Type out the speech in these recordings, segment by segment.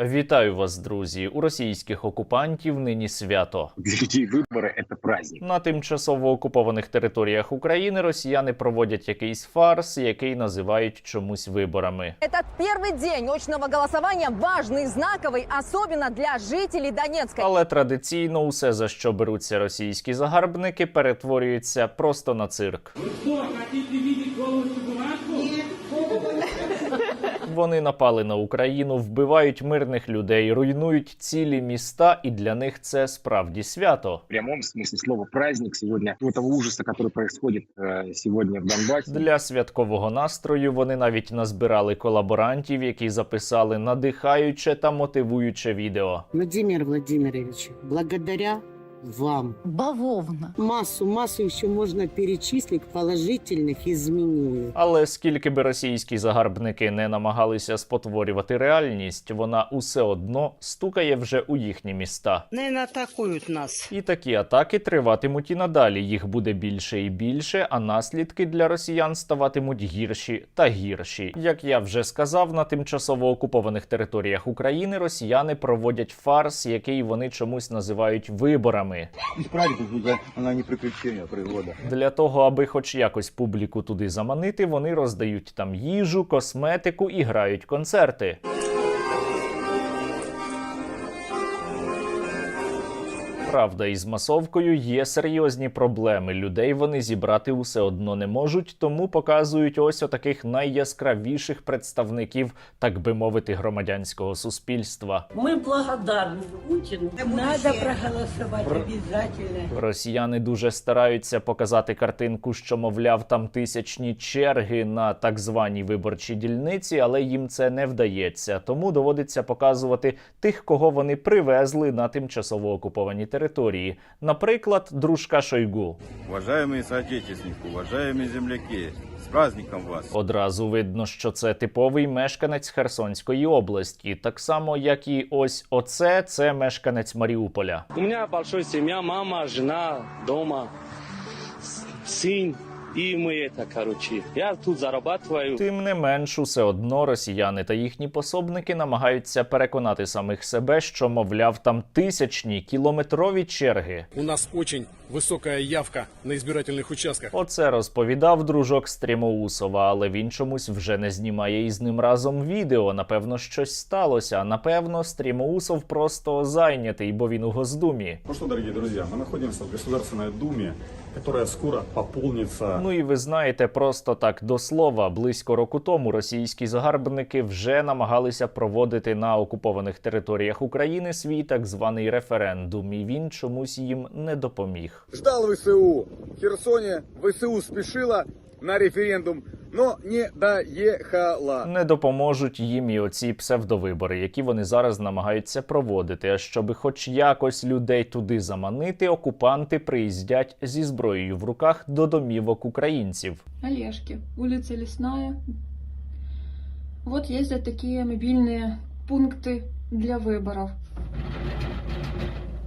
Вітаю вас, друзі! У російських окупантів нині свято. Для людей выборы – это праздник. На тимчасово окупованих територіях України росіяни проводять якийсь фарс, який називають чомусь виборами. Этот первый день очного голосования важный, знаковый, особенно для жителей Донецка. Але традиційно усе, за що беруться російські загарбники, перетворюється просто на цирк. Вони напали на Україну, вбивають мирних людей, руйнують цілі міста, і для них це справді свято. В прямом смысле слова праздник сегодня, у этого ужаса, который происходит э, сегодня в Донбассе. Для святкового настрою вони навіть назбирали колаборантів, які записали надихаюче та мотивуюче відео. Владимир Владимирович, благодаря вам Бавовна. массу, массу еще можно перечислить положительных изменений. Але скільки би російські загарбники не намагалися спотворювати реальність, вона усе одно стукає вже у їхні міста. Не атакують нас. І такі атаки триватимуть і надалі. Їх буде більше і більше, а наслідки для росіян ставатимуть гірші та гірші. Як я вже сказав, на тимчасово окупованих територіях України росіяни проводять фарс, який вони чомусь називають виборами. Из і уже она не приключення пригода. Для того, аби хоч якось публіку туди заманити, вони роздають там їжу, косметику і грають концерти. Правда, із масовкою є серйозні проблеми. Людей вони зібрати усе одно не можуть, тому показують ось отаких найяскравіших представників, так би мовити, громадянського суспільства. Мы благодарны Путину. Надо проголосовать обязательно. Росіяни дуже стараються показати картинку, що мовляв там тисячні черги на так званій виборчій дільниці, але їм це не вдається. Тому доводиться показувати тих, кого вони привезли на тимчасово окуповані території. Наприклад, дружка Шойгу. Уважаємо соотечественники, уважаємо земляки, З праздником вас! Одразу видно, що це типовий мешканець Херсонської області, так само як і ось оце це мешканець Маріуполя. У мене большая сім'я, мама, жена, дома, с- сын. И мы это, короче, я тут зарабатываю. Тим не менш, усе одно росіяни та їхні пособники намагаються переконати самих себе, що мовляв там тисячні кілометрові черги. У нас очень высокая явка на избирательных участках. Оце розповідав дружок Стрімоусова, але він чомусь вже не знімає із ним разом відео. Напевно, щось сталося. А напевно, Стрімоусов просто зайнятий, бо він у Госдумі. Ну что, дорогие друзья, мы находимся в Государственной Думе, которая скоро пополнится Ну і ви знаєте, просто так до слова, близько року тому російські загарбники вже намагалися проводити на окупованих територіях України свій так званий референдум, і він чомусь їм не допоміг. Ждал ВСУ. В Херсоні. ВСУ спішила на референдум, но не доехала. Не допоможуть їм і оці псевдовибори, які вони зараз намагаються проводити. А щоби хоч якось людей туди заманити, окупанти приїздять зі зброєю в руках до домівок українців. Олежки, улица Лесная. Вот ездят такие мобильные пункты для выборов.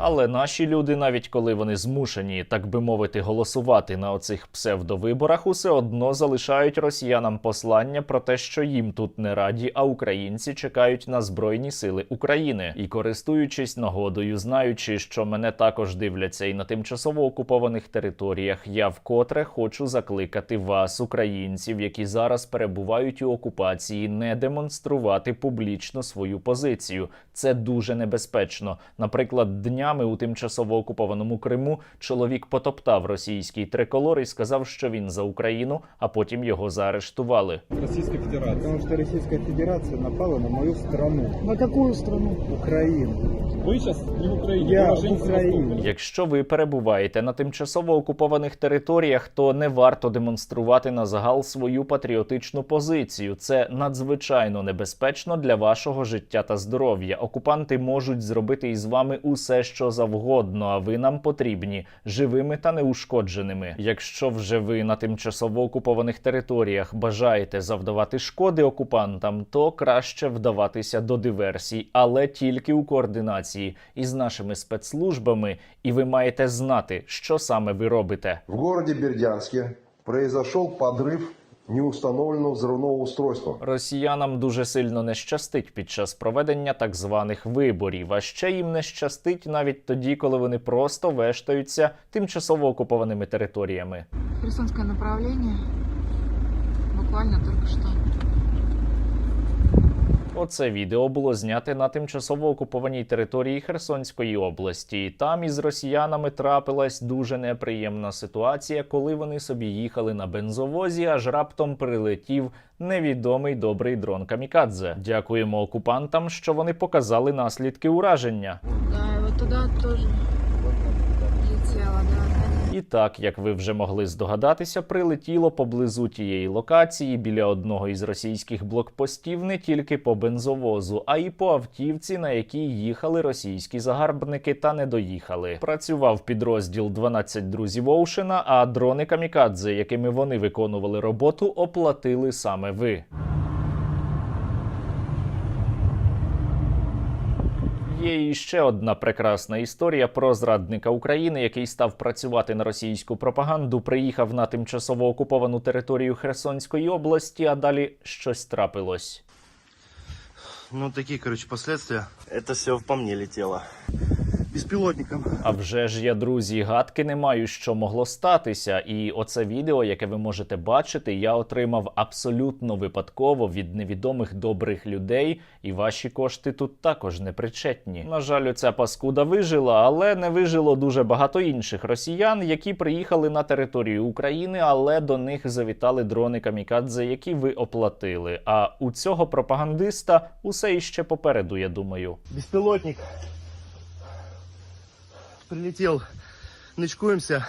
Але наші люди, навіть коли вони змушені, так би мовити, голосувати на оцих псевдовиборах, усе одно залишають росіянам послання про те, що їм тут не раді, а українці чекають на збройні сили України. І користуючись нагодою, знаючи, що мене також дивляться і на тимчасово окупованих територіях, я вкотре хочу закликати вас, українців, які зараз перебувають у окупації, не демонструвати публічно свою позицію. Це дуже небезпечно. Наприклад, днями у тимчасово окупованому Криму чоловік потоптав російський триколор і сказав, що він за Україну, а потім його заарештували. Российской Федерации. Потому что Российская Федерация напала на мою страну, На какую страну? Украину. Вы сейчас не в Украине, Я в. Востока. Якщо ви перебуваєте на тимчасово окупованих територіях, то не варто демонструвати на загал свою патріотичну позицію. Це надзвичайно небезпечно для вашого життя та здоров'я. Окупанти можуть зробити із вами усе, що завгодно. А ви нам потрібні живими та неушкодженими. Якщо вже ви на тимчасово окупованих територіях бажаєте завдавати шкоди окупантам, то краще вдаватися до диверсій, але тільки у координації із нашими спецслужбами, і ви маєте знати, що саме ви робите. В городе Бердянске произошел подрыв неустановленного взрывного устройства. Росіянам дуже сильно не щастить під час проведення так званих виборів. А ще їм не щастить навіть тоді, коли вони просто вештаються тимчасово окупованими територіями. Херсонське направлення Буквально тільки что. Оце відео було зняте на тимчасово окупованій території Херсонської області. Там із росіянами трапилась дуже неприємна ситуація, коли вони собі їхали на бензовозі, аж раптом прилетів невідомий добрий дрон Камікадзе. Дякуємо окупантам, що вони показали наслідки ураження. Да, и вот туда тоже летела, да. І так, як ви вже могли здогадатися, прилетіло поблизу тієї локації біля одного із російських блокпостів не тільки по бензовозу, а й по автівці, на якій їхали російські загарбники та не доїхали. Працював підрозділ 12 друзів Оушена, а дрони камікадзе, якими вони виконували роботу, оплатили саме ви. Є і ще одна прекрасна історія про зрадника України, який став працювати на російську пропаганду, приїхав на тимчасово окуповану територію Херсонської області, а далі щось трапилось. Ну, такі коротше, последствия. Це все по мне Беспилотником. А вже ж я, друзі, гадки не маю, що могло статися. І оце відео, яке ви можете бачити, я отримав абсолютно випадково від невідомих добрих людей, і ваші кошти тут також не причетні. На жаль, оця паскуда вижила, але не вижило дуже багато інших росіян, які приїхали на територію України, але до них завітали дрони камікадзе, які ви оплатили. А у цього пропагандиста усе іще попереду, я думаю. Беспилотник. Прилетел. Нычкуемся.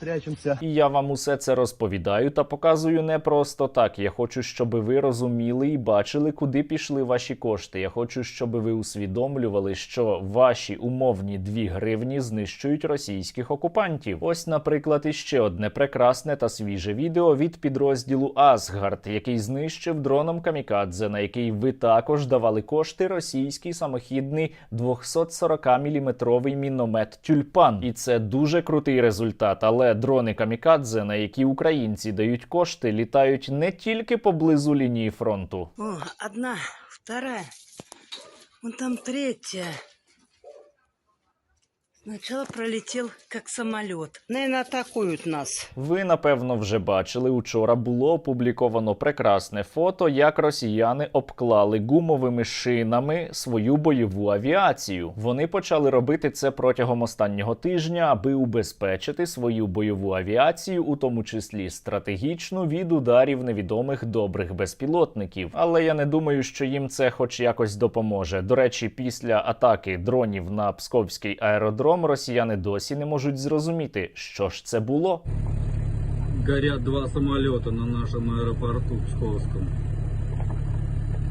Прячемся. І я вам усе це розповідаю та показую не просто так. Я хочу, щоб ви розуміли і бачили, куди пішли ваші кошти. Я хочу, щоб ви усвідомлювали, що ваші умовні 2 гривні знищують російських окупантів. Ось, наприклад, іще одне прекрасне та свіже відео від підрозділу Асгард, який знищив дроном Камікадзе, на який ви також давали кошти російський самохідний 240-мм міномет Тюльпан. І це дуже крутий результат. Але дрони Камікадзе, на які українці дають кошти, літають не тільки поблизу лінії фронту. О, одна, втора, Вон там третья. Сначала пролетел как самолет. Наверное, атакуют нас. Ви напевно вже бачили. Учора було опубліковано прекрасне фото, як росіяни обклали гумовими шинами свою бойову авіацію. Вони почали робити це протягом останнього тижня, аби убезпечити свою бойову авіацію, у тому числі стратегічну, від ударів невідомих добрих безпілотників. Але я не думаю, що їм це хоч якось допоможе. До речі, після атаки дронів на Псковський аеродром росіяни досі не можуть зрозуміти, що ж це було. Горять два самолета на нашому аэропорту Псковському.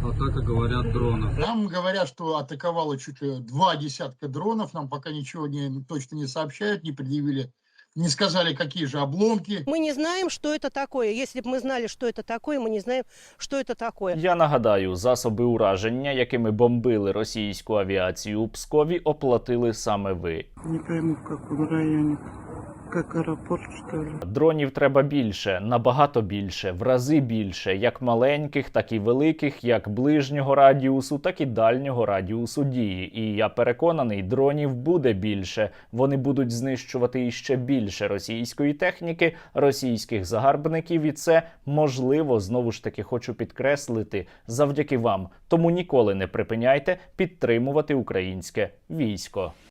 Атака, говорят, дронов. Нам говорят, что атаковало чуть ли два десятка дронов. Нам пока ничего не, точно не сообщают, не предъявили, не сказали, какие же обломки. Мы не знаем, что это такое. Если бы мы знали, что это такое, мы не знаем, что это такое. Я нагадаю, засоби ураження, якими бомбили російську авіацію у Пскові, оплатили саме ви. Не пойму, в каком районе. Как аэропорт, что ли? Дронів треба більше, набагато більше, в рази більше, як маленьких, так і великих, як ближнього радіусу, так і дальнього радіусу дії. І я переконаний, дронів буде більше. Вони будуть знищувати іще більше російської техніки, російських загарбників, і це можливо знову ж таки хочу підкреслити завдяки вам. Тому ніколи не припиняйте підтримувати українське військо.